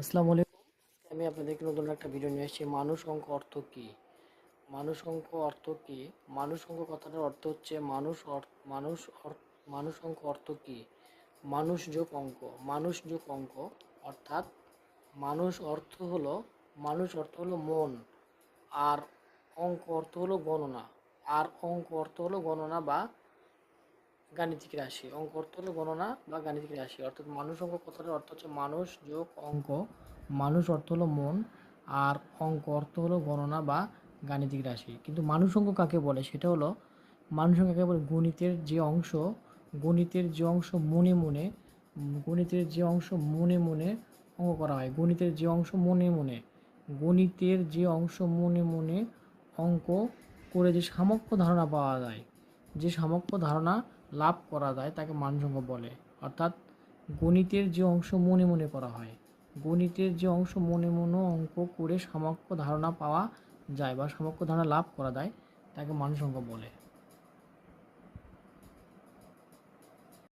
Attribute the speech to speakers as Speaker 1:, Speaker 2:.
Speaker 1: আসসালামু আলাইকুম। আমি আপনাদেরকে নতুন একটা ভিডিও নিয়ে এসেছি মানুষ অঙ্ক অর্থ কী? মানুষ অঙ্ক অর্থ কী? মানুষ অঙ্ক কথাটার অর্থ হচ্ছে মানুষ মানুষ মানুষ অঙ্ক অর্থ কী? মানুষ যোগ অঙ্ক, মানুষ যোগ অঙ্ক, অর্থাৎ মানুষ অর্থ হলো, মানুষ অর্থ হলো মন, আর অঙ্ক অর্থ হলো গণনা, আর অঙ্ক অর্থ হলো গণনা বা গাণিতিক রাশি। অঙ্ক অর্থ হলো গণনা বা গাণিতিক রাশি। অর্থাৎ মানুষ অঙ্ক কথাটার অর্থ হচ্ছে মানুষ যোগ অঙ্ক। মানুষ অর্থ হলো মন আর অঙ্ক অর্থ হলো গণনা বা গাণিতিক রাশি। কিন্তু মানুষ অঙ্ক কাকে বলে? সেটা হলো মানুষ অঙ্ক কাকে বলে? গণিতের যে অংশ, গণিতের যে অংশ মনে মনে, গণিতের যে অংশ মনে মনে অঙ্ক করা হয়। গণিতের যে অংশ মনে মনে, গণিতের যে অংশ মনে মনে অঙ্ক করে যে সামগ্র ধারণা পাওয়া যায়। যে সামগ্র ধারণা লাভ করা যায় তাকে মানসঙ্গ বলে। অর্থাৎ গণিতের যে অংশ মনে মনে করা হয়। গণিতের যে অংশ মনে মনে অঙ্ক করে সমক্ষ ধারণা পাওয়া যায় বা সমক্ষ ধারণা লাভ করা যায়, তাকে মানসঙ্গ বলে।